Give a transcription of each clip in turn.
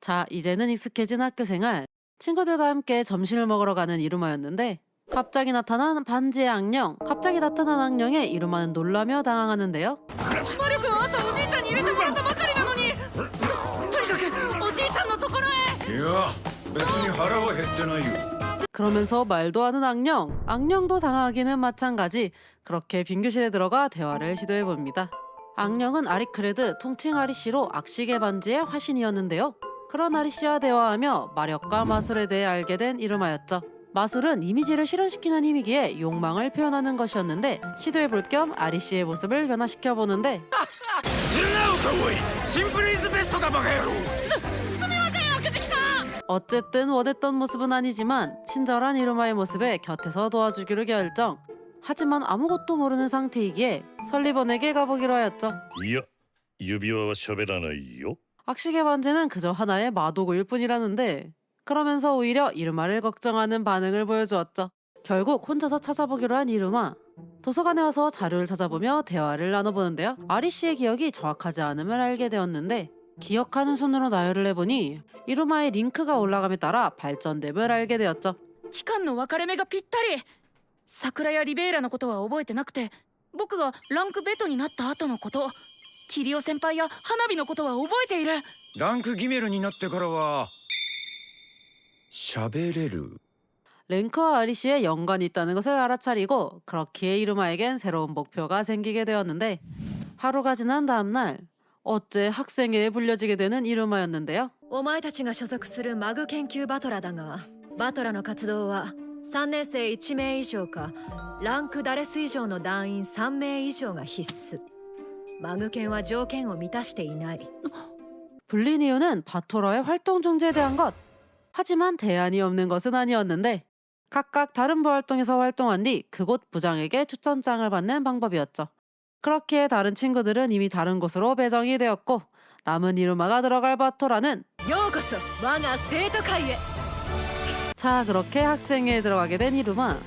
자, 이제는 익숙해진 학교 생활. 친구들과 함께 점심을 먹으러 가는 이루마였는데 갑자기 나타난 반지의 악령. 갑자기 나타난 악령에 이루마는 놀라며 당황하는데요. 魔力は朝おじいちゃんに入れてもらったばかりなのにとにかくおじいちゃんのところへいや別に腹は減ってないよ 그러면서 말도 하는 악령. 악령도 당하기는 마찬가지. 그렇게 빙교실에 들어가 대화를 시도해 봅니다. 악령은 아리크레드 통칭 아리씨로 악식의 반지의 화신이었는데요. 그런 아리씨와 대화하며 마력과 마술에 대해 알게 된 이름하였죠. 마술은 이미지를 실현시키는 힘이기에 욕망을 표현하는 것이었는데 시도해 볼 겸 아리씨의 모습을 변화시켜 보는데 するなおかおいシンプルイズベストだバカ野郎悪事さん 어쨌든 원했던 모습은 아니지만 친절한 이루마의 모습에 곁에서 도와주기로 결정. 하지만 아무것도 모르는 상태이기에 설리번에게 가보기로 하였죠. いや指輪は喋らないよ 악식의 반지는 그저 하나의 마도구일 뿐이라는데 그러면서 오히려 이루마를 걱정하는 반응을 보여주었죠. 결국 혼자서 찾아보기로 한 이루마. 도서관에 와서 자료를 찾아보며 대화를 나눠보는데요. 아리 씨의 기억이 정확하지 않음을 알게 되었는데 기억하는 순으로 나열을 해보니 이루마의 링크가 올라감에 따라 발전됨을 알게 되었죠. 期間の分かれ目がぴったり桜やリベイラのことは覚えてなくて僕がランクベトになった後のこと キリオ先輩や花火のことは覚えているランクギメルになってからは喋れる 랭크와 아리 씨의 연관이 있다는 것을 알아차리고 그렇기에 이루마에겐 새로운 목표가 생기게 되었는데 하루가 지난 다음날 어째 학생회에 불려지게 되는 이루마였는데요. お前たちが所属するマグ研究バトラだがバトラの活動は3年生1名以上かランクダレス以上の団員3名以上が必須 マグ研は条件を満たしていない 불린 이유는 바토라의 활동 중지에 대한 것. 하지만 대안이 없는 것은 아니었는데 각각 다른 부활동에서 활동한 뒤 그곳 부장에게 추천장을 받는 방법이었죠. 그렇기에 다른 친구들은 이미 다른 곳으로 배정이 되었고 남은 이루마가 들어갈 바토라는 ようこそ我が生徒会へ 자 그렇게 학생회에 들어가게 된 이루마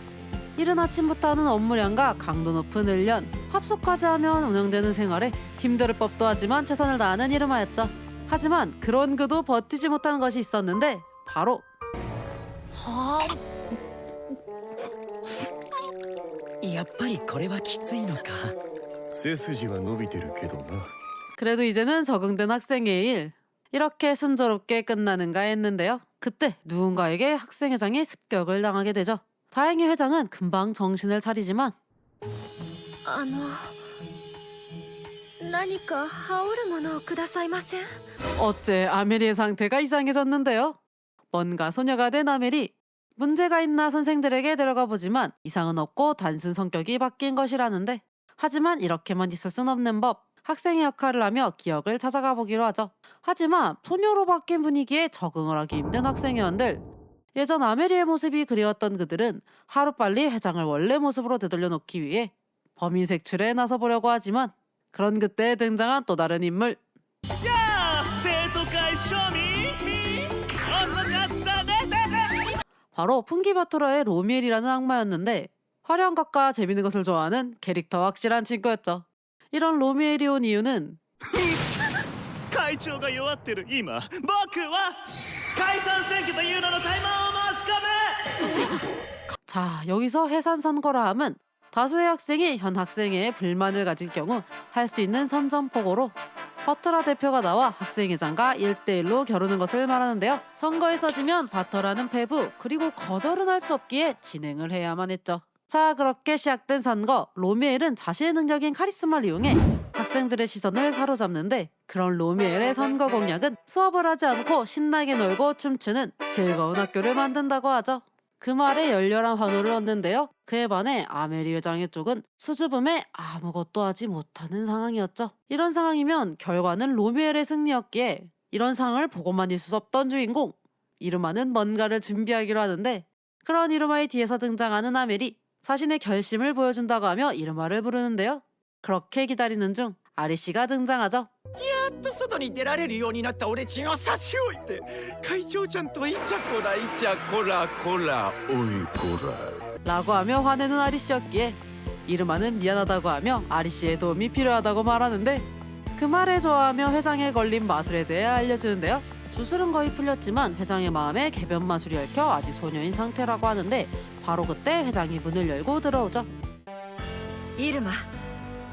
이른 아침부터 하는 업무량과 강도 높은 훈련 합숙까지 하면 운영되는 생활에 힘들 법도 하지만 최선을 다하는 이루마였죠 하지만 그런 그도 버티지 못한 것이 있었는데 바로 はやっぱりこれはきついのか背筋が伸びてるけどな 그래도 이제는 적응된 학생의 일 이렇게 순조롭게 끝나는가 했는데요 그때 누군가에게 학생회장이 습격을 당하게 되죠 다행히 회장은 금방 정신을 차리지만 あの何か羽織るものをくださいません 어째 아메리의 상태가 이상해졌는데요. 뭔가 소녀가 된 아메리. 문제가 있나 선생들에게 데려가 보지만 이상은 없고 단순 성격이 바뀐 것이라는데 하지만 이렇게만 있을 순 없는 법. 학생의 역할을 하며 기억을 찾아가 보기로 하죠. 하지만 소녀로 바뀐 분위기에 적응을 하기 힘든 학생회원들. 예전 아메리의 모습이 그리웠던 그들은 하루빨리 회장을 원래 모습으로 되돌려 놓기 위해 범인 색출에 나서보려고 하지만 그런 그때 등장한 또 다른 인물 야! 바로 풍기바토라의 로미엘이라는 악마였는데 화려한 것과 재밌는 것을 좋아하는 캐릭터 확실한 친구였죠. 이런 로미엘이 온 이유는 가이조가 요아테르 이마 마크와 解散選挙という名のタイマーを申し込む 자 여기서 해산 선거라 함은 다수의 학생이 현 학생회에 불만을 가질 경우 할 수 있는 선전포고로 바터라 대표가 나와 학생회장과 1대1로 겨루는 것을 말하는데요. 선거에서 지면 바터라는 패부 그리고 거절은 할 수 없기에 진행을 해야만 했죠. 자 그렇게 시작된 선거 로미엘은 자신의 능력인 카리스마를 이용해 학생들의 시선을 사로잡는데 그런 로미엘의 선거 공약은 수업을 하지 않고 신나게 놀고 춤추는 즐거운 학교를 만든다고 하죠. 그 말에 열렬한 환호를 얻는데요. 그에 반해 아메리 회장의 쪽은 수줍음에 아무것도 하지 못하는 상황이었죠. 이런 상황이면 결과는 로미엘의 승리였기에 이런 상황을 보고만 있을 수 없던 주인공 이루마는 뭔가를 준비하기로 하는데 그런 이루마의 뒤에서 등장하는 아멜이 자신의 결심을 보여준다고 하며 이루마를 부르는데요. 그렇게 기다리는 중 아리 씨가 등장하죠. やっと外に出られるようになった俺ちんを差し置いて会長ちゃんとイチャコライチャコラコラおいこら 라고 하며 화내는 아리 씨였기에 이르마는 미안하다고 하며 아리 씨의 도움이 필요하다고 말하는데 그 말에 좋아하며 회장에 걸린 마술에 대해 알려주는데요. 주술은 거의 풀렸지만 회장의 마음에 개변 마술이 얽혀 아직 소녀인 상태라고 하는데 바로 그때 회장이 문을 열고 들어오죠. イルマ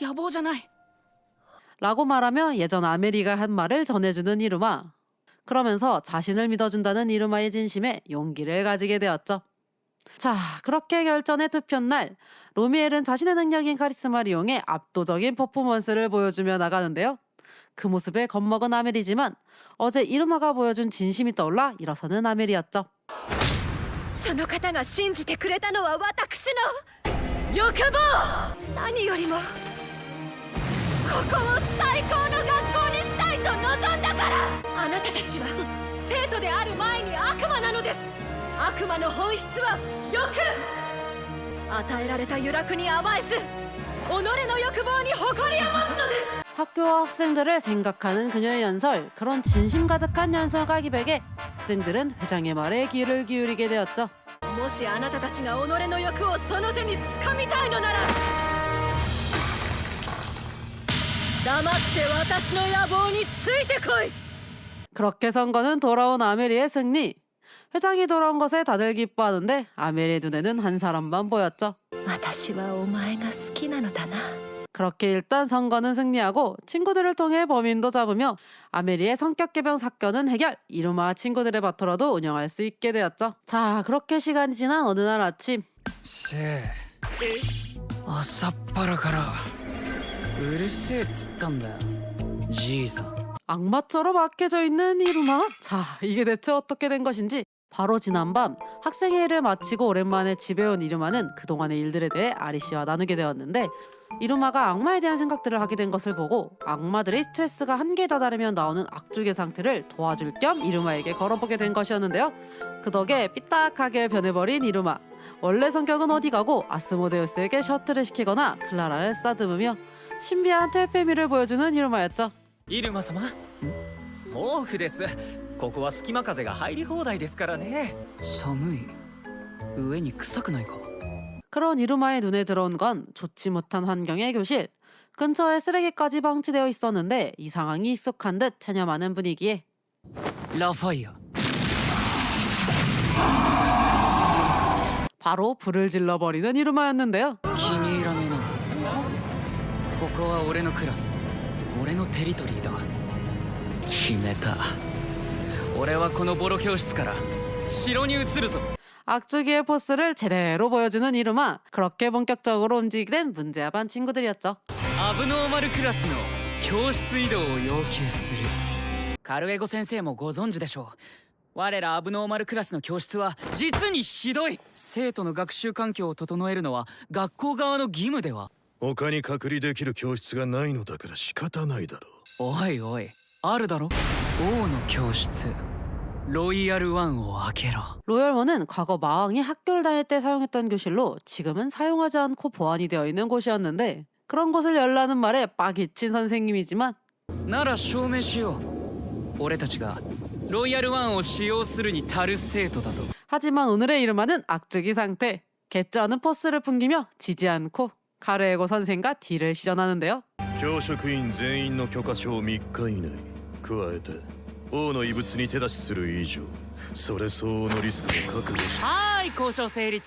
野望じゃない 라고 말하며 예전 아메리가 한 말을 전해주는 이루마. 그러면서 자신을 믿어준다는 이루마의 진심에 용기를 가지게 되었죠. 자, 그렇게 결전의 투표 날 로미엘은 자신의 능력인 카리스마를 이용해 압도적인 퍼포먼스를 보여주며 나가는데요. 그 모습에 겁먹은 아멜이지만 어제 이루마가 보여준 진심이 떠올라 일어서는 아멜이었죠. その方が信じてくれたのは私の欲望何よりも ここを最高の学校にしたいと望んだからあなたたちは生徒である前に悪魔なのです悪魔の本質は欲与えられた유楽に甘えず己の欲望に誇りを持つのです 학교와 학생들을 생각하는 그녀의 연설, 그런 진심 가득한 연설가 기백에 학생들은 회장의 말에 귀를 기울이게 되었죠. もしあなたたちが己の欲をその手に掴みたいのなら 黙って私の野望についてこい 그렇게 선거는 돌아온 아메리의 승리. 회장이 돌아온 것에 다들 기뻐하는데 아메리의 눈에는 한 사람만 보였죠. 私はお前が好きなのだな 그렇게 일단 선거는 승리하고 친구들을 통해 범인도 잡으며 아메리의 성격 개변 사건은 해결. 이루마 친구들의 바토라도 운영할 수 있게 되었죠. 자, 그렇게 시간이 지난 어느 날 아침 せえ朝っぱらから うるせえっつったんだよじいさん 악마처럼 악해져 있는 이루마. 자, 이게 대체 어떻게 된 것인지. 바로 지난밤 학생회를 마치고 오랜만에 집에 온 이루마는 그동안의 일들에 대해 아리 씨와 나누게 되었는데 이루마가 악마에 대한 생각들을 하게 된 것을 보고 악마들의 스트레스가 한계에 다다르면 나오는 악주의 상태를 도와줄 겸 이루마에게 걸어보게 된 것이었는데요. 그 덕에 삐딱하게 변해버린 이루마. 원래 성격은 어디 가고 아스모데우스에게 셔틀을 시키거나 클라라를 쓰다듬으며 신비한 퇴폐미를 보여주는 이루마였죠. 入間様毛布ですここは隙間風が入り放題ですからね寒い上に臭くないか 그런 이루마의 눈에 들어온 건 좋지 못한 환경의 교실. 근처에 쓰레기까지 방치되어 있었는데 이 상황이 익숙한 듯 체념하는 분위기에 ラファイア 바로 불을 질러버리는 이루마였는데요. ここは俺のクラス。俺のテリトリーだ。決めた。俺はこのボロ教室から城に移るぞ。악주기의 포스를 제대로 보여주는 이루마 그렇게 본격적으로 움직이된 문제아반 친구들이었 죠. 아브노멀 클래스의 교실 이동을 요구する.가루에고 선생님도ご存知でしょう.我らアブノーマルクラスの教室は実にひどい。生徒の学習環境を整えるのは学校側の義務では。他に隔離できる教室がないのだから仕方ないだろおいおいあるだろ王の教室ロイヤルワンを開けろ 로열원은 과거 마왕이 학교를 다닐 때 사용했던 교실로 지금은 사용하지 않고 보완이 되어 있는 곳이었는데 그런 곳을 열라는 말에 빡이 친 선생님이지만 なら証明しよう俺たちがロイヤルワンを使用するに足る生徒だと 하지만 오늘의 이름하는 악주기 상태. 개쩌는 포스를 풍기며 지지 않고 카르에고 선생과 딜을 시전하는데요. 教職員全員の許可証3日以内加えて王の遺物に手出しする以上それ相応のリスクを覚悟しはーい 交渉成立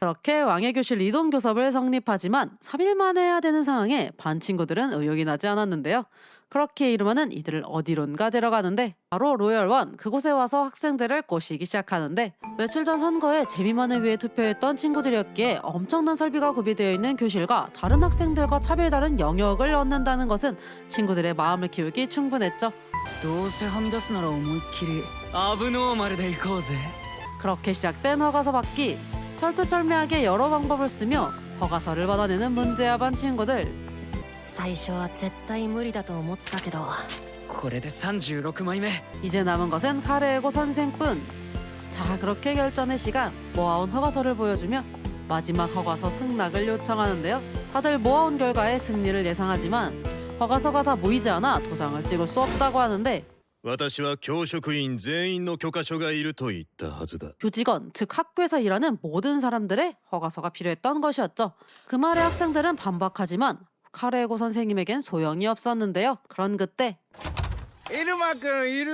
그렇게 왕의 교실 이동 교섭을 성립하지만 3일 만에 해야 되는 상황에 반 친구들은 의욕이 나지 않았는데요. 그렇게 이루마는 이들을 어디론가 데려가는데 바로 로열원 그곳에 와서 학생들을 꼬시기 시작하는데 며칠 전 선거에 재미만을 위해 투표했던 친구들이었기에 엄청난 설비가 구비되어 있는 교실과 다른 학생들과 차별 다른 영역을 얻는다는 것은 친구들의 마음을 키우기 충분했죠. どうせはみ出すなら思いっきりアブノーマルで行こうぜ 그렇게 시작된 허가서 받기 철두철미하게 여러 방법을 쓰며 허가서를 받아내는 문제야 반 친구들 最初は絶対無理だと思ったけどこ これで36枚目 이제 남은 것은 카레에고 선생뿐. 자, 그렇게 결전의 시간 모아온 허가서를 보여주며 마지막 허가서 승낙을 요청하는데요. 다들 모아온 결과에 승리를 예상하지만 허가서가 다 모이지 않아 도장을 찍을 수 없다고 하는데 私は教職員全員の許可書がいると言ったはずだ 교직원, 즉 학교에서 일하는 모든 사람들의 허가서가 필요했던 것이었죠. 그 말에 학생들은 반박하지만 카레에고 선생님에겐 소용이 없었는데요. 그런 그때 イルマくんいる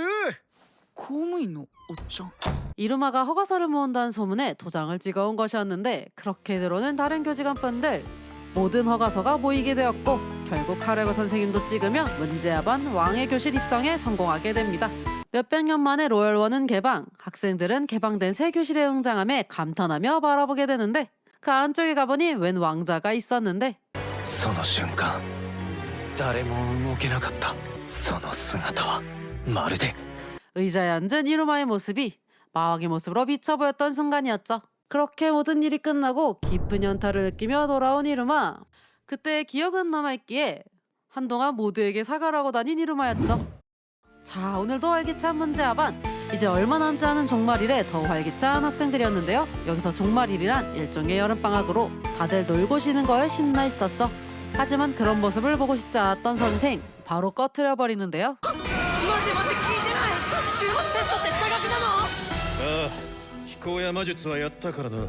公務員のおっちゃん 이루마가 허가서를 모은다는 소문에 도장을 찍어온 것이었는데 그렇게 들어오는 다른 교직원분들 모든 허가서가 모이게 되었고 결국 카레고 선생님도 찍으며 문제아반 왕의 교실 입성에 성공하게 됩니다. 몇백 년 만에 로열원은 개방, 학생들은 개방된 새 교실에 응장함에 감탄하며 바라보게 되는데 그 안쪽에 가보니 웬 왕자가 있었는데 その瞬間誰も動けなかったその姿はまるで 의자에 앉은 이루마의 모습이 마왕의 모습으로 비쳐 보였던 순간이었죠. 그렇게 모든 일이 끝나고 깊은 연타를 느끼며 돌아온 이루마. 그때의 기억은 남아있기에 한동안 모두에게 사과를 하고 다닌 이루마였죠. 자, 오늘도 활기찬 문제 하반. 이제 얼마 남지 않은 종말일에 더 활기찬 학생들이었는데요. 여기서 종말일이란 일종의 여름방학으로 다들 놀고 쉬는 거에 신나 있었죠. 하지만 그런 모습을 보고 싶지 않았던 선생 바로 꺼트려 버리는데요. ああ飛行や魔術はやったからな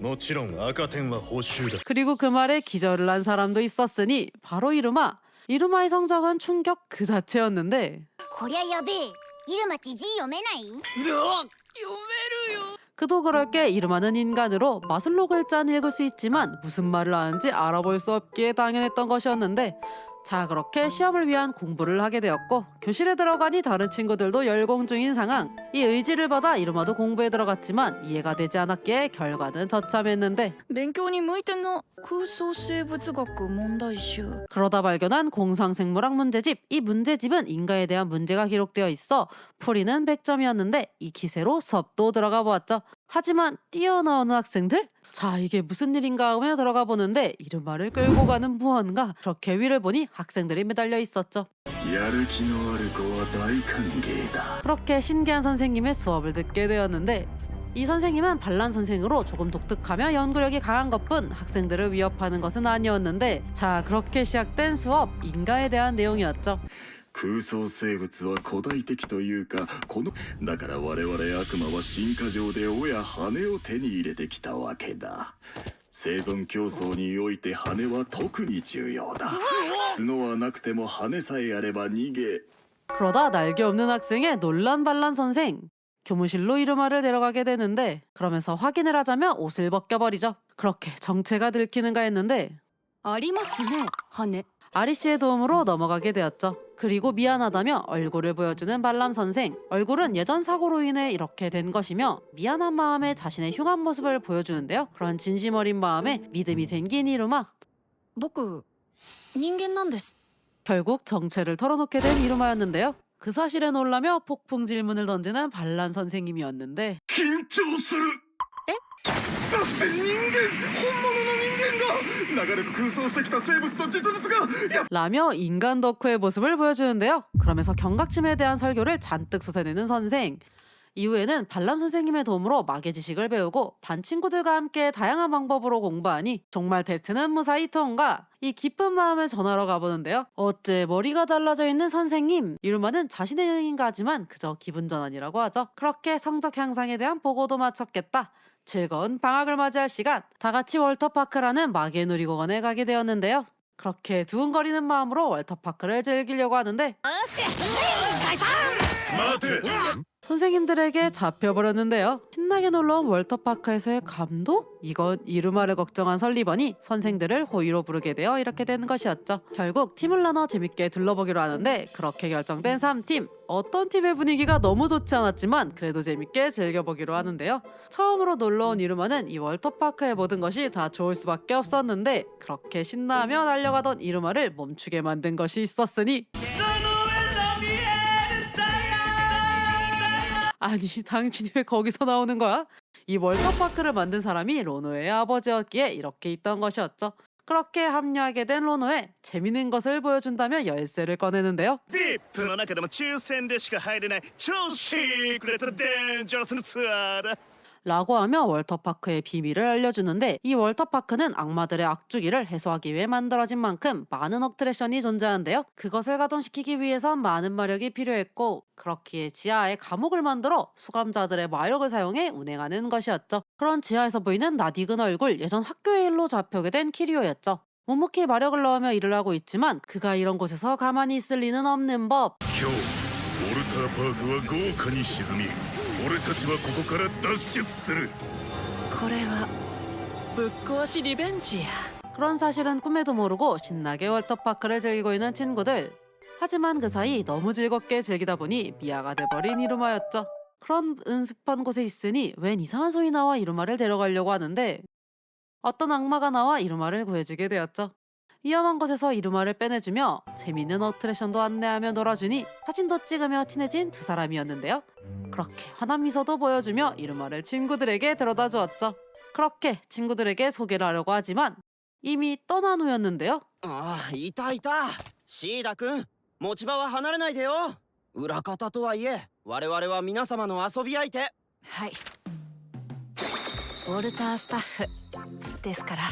もちろん赤点は補習だ 그리고 그 말에 기절을 한 사람도 있었으니 바로 이루마. 이루마의 성적은 충격 그 자체였는데 こりゃやべえイルマち字読めない 그도 그럴 게 이루마는 인간으로 마슬로 글자는 읽을 수 있지만 무슨 말을 하는지 알아볼 수 없기에 당연했던 것이었는데 자 그렇게 시험을 위한 공부를 하게 되었고 교실에 들어가니 다른 친구들도 열공 중인 상황 이 의지를 받아 이루마도 공부에 들어갔지만 이해가 되지 않았기에 결과는 저참했는데 勉強に向いてんの空想生物学問題集 그러다 발견한 공상생물학 문제집. 이 문제집은 인가에 대한 문제가 기록되어 있어 풀이는 100점이었는데 이 기세로 수업도 들어가 보았죠. 하지만 뛰어나오는 학생들? 자 이게 무슨 일인가 하며 들어가 보는데 이름말을 끌고 가는 무언가 그렇게 위를 보니 학생들이 매달려 있었죠. やる気のある子は大歓迎だ 그렇게 신기한 선생님의 수업을 듣게 되었는데 이 선생님은 반란 선생으로 조금 독특하며 연구력이 강한 것뿐 학생들을 위협하는 것은 아니었는데 자 그렇게 시작된 수업 인가에 대한 내용이었죠. 空想生物は古代的というかこのだから我々悪魔は進化上で尾や羽を手に入れてきたわけだ生存競争において羽は特に重要だ角はなくても羽さえあれば逃げ 그러다 날개 없는 학생의 논란 반란 선생 교무실로 이루마를 데려가게 되는데 그러면서 확인을 하자며 옷을 벗겨버리죠. 그렇게 정체가 들키는가 했는데 ありますね羽 아리 씨의 도움으로 넘어가게 되었죠. 그리고 미안하다며 얼굴을 보여주는 발람 선생. 얼굴은 예전 사고로 인해 이렇게 된 것이며 미안한 마음에 자신의 흉한 모습을 보여주는데요. 그런 진심 어린 마음에 믿음이 생긴 이루마. 僕人間なんです 결국 정체를 털어놓게 된 이루마였는데요. 그 사실에 놀라며 폭풍 질문을 던지는 반란 선생님이었는데 緊張するえだって人間本物の 人間が長らく空想してきた生物の実物がや 라며 인간 덕후의 모습을 보여주는데요. 그러면서 경각심에 대한 설교를 잔뜩 쏟아내는 선생. 이후에는 발람 선생님의 도움으로 마계 지식을 배우고 반 친구들과 함께 다양한 방법으로 공부하니 정말 테스트는 무사히 통과. 이 기쁜 마음을 전하러 가보는데요. 어째 머리가 달라져 있는 선생님. 이루마는 자신의 응인가지만 그저 기분 전환이라고 하죠. 그렇게 성적 향상에 대한 보고도 마쳤겠다. 즐거운 방학을 맞이할 시간. 다 같이 월터파크라는 마계 놀이공원에 가게 되었는데요. 그렇게 두근거리는 마음으로 월터파크를 즐기려고 하는데 待て 선생님들에게 잡혀버렸는데요. 신나게 놀러온 월터파크에서의 감독? 이건 이루마를 걱정한 설리번이 선생들을 호의로 부르게 되어 이렇게 된 것이었죠. 결국 팀을 나눠 재밌게 둘러보기로 하는데 그렇게 결정된 3팀. 어떤 팀의 분위기가 너무 좋지 않았지만 그래도 재밌게 즐겨보기로 하는데요. 처음으로 놀러온 이루마는 이 월터파크의 모든 것이 다 좋을 수밖에 없었는데 그렇게 신나하며 달려가던 이루마를 멈추게 만든 것이 있었으니 아니 당신이 왜 거기서 나오는 거야? 이 월터파크를 만든 사람이 로노의 아버지였기에 이렇게 있던 것이었죠. 그렇게 합류하게 된 로노에 재밌는 것을 보여준다며 열쇠를 꺼내는데요. ビップの中でも抽選でしか入れない超シークレットデンジャラスなツアーだ 라고 하며 월터파크의 비밀을 알려주는데 이 월터파크는 악마들의 악주기를 해소하기 위해 만들어진 만큼 많은 억트랙션이 존재하는데요. 그것을 가동시키기 위해선 많은 마력이 필요했고 그렇기에 지하에 감옥을 만들어 수감자들의 마력을 사용해 운행하는 것이었죠. 그런 지하에서 보이는 낯익은 얼굴 예전 학교의 일로 잡혀오게 된 키리오였죠. 묵묵히 마력을 넣으며 일을 하고 있지만 그가 이런 곳에서 가만히 있을 리는 없는 법 今日ウォルターパークは豪華に沈み 俺たちはここから脱出するこれはぶっ壊しリベンジや 그런 사실은 꿈에도 모르고 신나게 월터파크를 즐기고 있는 친구들. 하지만 그 사이 너무 즐겁게 즐기다 보니 미아가 돼버린 이루마였죠. 그런 은습한 곳에 있으니 웬 이상한 소리 나와 이루마를 데려가려고 하는데 어떤 악마가 나와 이루마를 구해주게 되었죠. 위험한 곳에서 이루마를 빼내주며 재밌는 어트랙션도 안내하며 놀아주니 사진도 찍으며 친해진 두 사람이었는데요. 그렇게 환한 미소도 보여주며 이루마를 친구들에게 데려다 주었죠. 그렇게 친구들에게 소개를 하려고 하지만 이미 떠난 후였는데요. ああいたいたシーダ君持ち場は離れないでよ裏方とはいえ我々は皆様の遊び相手はいウォルタースタッフですから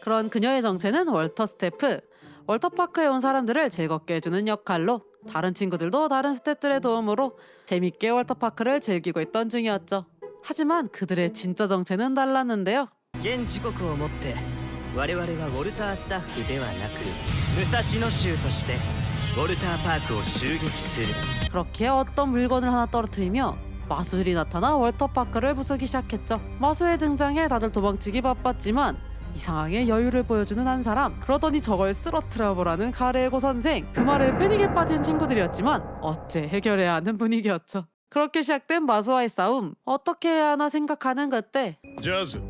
그런 그녀의 정체는 월터 스태프. 월터파크에 온 사람들을 즐겁게 해주는 역할로 다른 친구들도 다른 스태프들의 도움으로 재밌게 월터파크를 즐기고 있던 중이었죠. 하지만 그들의 진짜 정체는 달랐는데요. 現時刻をもって我々はウォルタースタッフではなく武蔵野州としてウォルターパークを襲撃する 그렇게 어떤 물건을 하나 떨어뜨리며 마술이 나타나 월터파크를 부수기 시작했죠. 마술의 등장에 다들 도망치기 바빴지만 이상하게 여유를 보여주는 한 사람 그러더니 저걸 쓰러트려 보라는 가레고 선생 그 말에 패닉에 빠진 친구들이었지만 어째 해결해야 하는 분위기였죠. 그렇게 시작된 마수와의 싸움 어떻게 해야 하나 생각하는 그때 ジャズ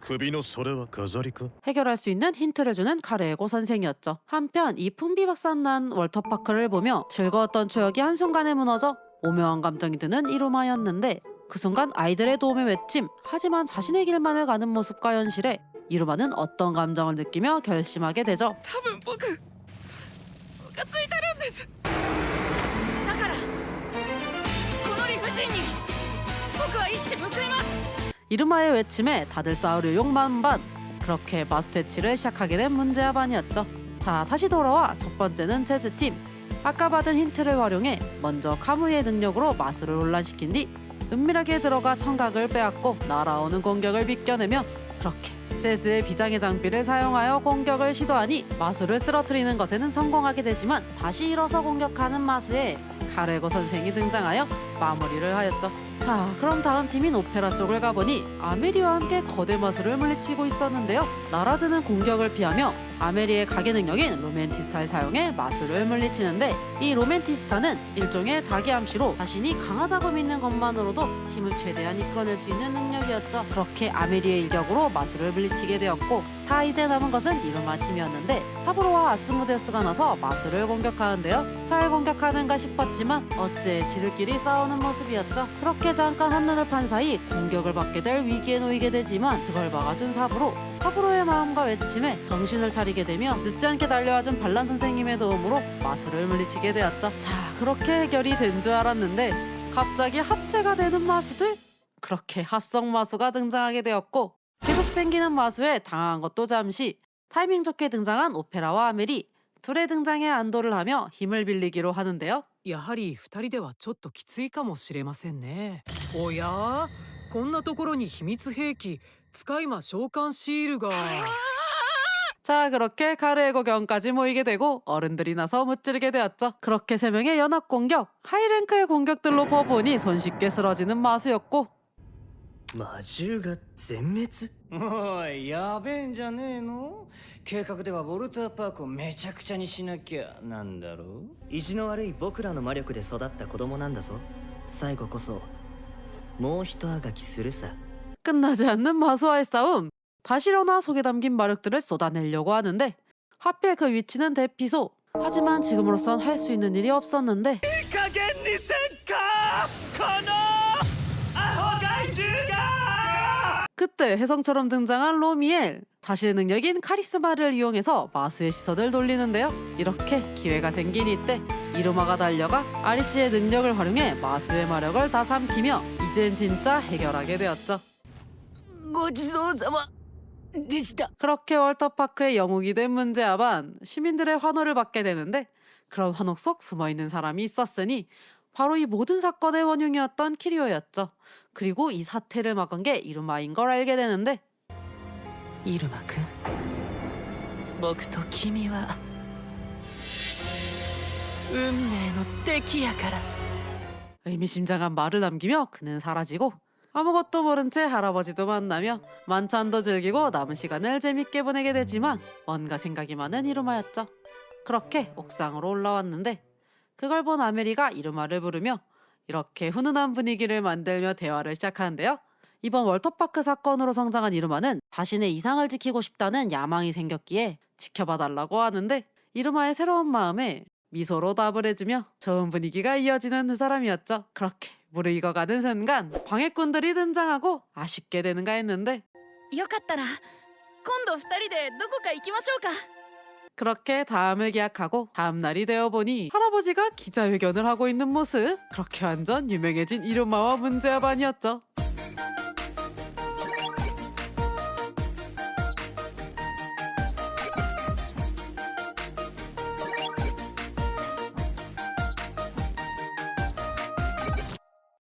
首のそれは飾りか 해결할 수 있는 힌트를 주는 카레고 선생이었죠. 한편 이 풍비박산난 월터파크를 보며 즐거웠던 추억이 한순간에 무너져 오묘한 감정이 드는 이루마였는데 그 순간 아이들의 도움의 외침 하지만 자신의 길만을 가는 모습과 현실에 이루마는 어떤 감정을 느끼며 결심하게 되죠. 多分僕ムカついてるんですだからこの理不尽に僕は一矢報います 이루마의 외침에 다들 싸우려 욕만반 그렇게 마스테치를 시작하게 된 문제야 반이었죠. 자 다시 돌아와 첫 번째는 재즈팀 아까 받은 힌트를 활용해 먼저 카무이의 능력으로 마술을 혼란시킨 뒤 은밀하게 들어가 청각을 빼앗고 날아오는 공격을 비껴내며 그렇게 재즈의 비장의 장비를 사용하여 공격을 시도하니 마술을 쓰러뜨리는 것에는 성공하게 되지만 다시 일어서 공격하는 마수에 카레고 선생이 등장하여 마무리를 하였죠. 자, 그럼 다음 팀인 오페라 쪽을 가보니 아메리와 함께 거대 마술을 물리치고 있었는데요. 날아드는 공격을 피하며 아메리의 가게 능력인 로맨티스타를 사용해 마술을 물리치는데 이 로맨티스타는 일종의 자기 암시로 자신이 강하다고 믿는 것만으로도 힘을 최대한 이끌어낼 수 있는 능력이었죠. 그렇게 아메리의 일격으로 마술을 물리치게 되었고 다 이제 남은 것은 이루마 팀이었는데 타브로와 아스모데우스가 나서 마술을 공격하는데요. 잘 공격하는가 싶었지만 어째 지들끼리 싸우는 모습이었죠. 그렇게 잠깐 한눈을 판 사이 공격을 받게 될 위기에 놓이게 되지만 그걸 막아준 사브로 사브로의 마음과 외침에 정신을 차리게 되며 늦지 않게 달려와준 반란 선생님의 도움으로 마술을 물리치게 되었죠. 자 그렇게 해결이 된 줄 알았는데 갑자기 합체가 되는 마수들? 그렇게 합성 마수가 등장하게 되었고 계속 생기는 마수에 당한 것도 잠시 타이밍 좋게 등장한 오페라와 아메리 둘의 등장에 안도를 하며 힘을 빌리기로 하는데요. やはり二人ではちょっときついかもしれませんねおやこんなところに秘密兵器使い魔召喚シールが 자 그렇게 카르에고 경까지 모이게 되고 어른들이 나서 무찌르게 되었죠. 그렇게 세 명의 연합 공격, 하이랭크의 공격들로 퍼보니 손쉽게 쓰러지는 마수였고 魔獣が全滅おいやべえんじゃねえの計画ではウォルターパークをめちゃくちゃにしなきゃなんだろう意地の悪い僕らの魔力で育った子供なんだぞ最後こそもう一あがきするさ 끝나지 않는 마수와의 싸움. 다시 일어나 속에 담긴 마력들을 쏟아내려고 하는데 하필 그 위치는 대피소. 하지만 지금으로선 할 수 있는 일이 없었는데 때 그때 혜성처럼 등장한 로미엘 자신의 능력인 카리스마를 이용해서 마수의 시선을 돌리는데요 이렇게 기회가 생긴 이때 이루마가 달려가 아리씨의 능력을 활용해 마수의 마력을 다 삼키며 이젠 진짜 해결하게 되었죠 ごちそうさまでした 그렇게 월터파크의 영웅이 된 문제아반 시민들의 환호를 받게 되는데 그런 환호 속 숨어있는 사람이 있었으니 바로 이 모든 사건의 원흉이었던 키리오였죠. 그리고 이 사태를 막은 게 이루마인 걸 알게 되는데 イルマくん僕と君は運命の敵やから 의미심장한 말을 남기며 그는 사라지고 아무것도 모른 채 할아버지도 만나며 만찬도 즐기고 남은 시간을 재밌게 보내게 되지만 뭔가 생각이 많은 이루마였죠. 그렇게 옥상으로 올라왔는데 그걸 본 아메리가 이루마를 부르며 이렇게 훈훈한 분위기를 만들며 대화를 시작하는데요. 이번 월터파크 사건으로 성장한 이루마는 자신의 이상을 지키고 싶다는 야망이 생겼기에 지켜봐 달라고 하는데 이루마의 새로운 마음에 미소로 답을 해주며 좋은 분위기가 이어지는 두 사람이었죠. 그렇게 무르익어가는 순간 방해꾼들이 등장하고 아쉽게 되는가 했는데 よかったら今度二人でどこか行きましょうか 그렇게 다음을 계약하고 다음 날이 되어 보니 할아버지가 기자회견을 하고 있는 모습 그렇게 완전 유명해진 이루마와 문제아반이었죠.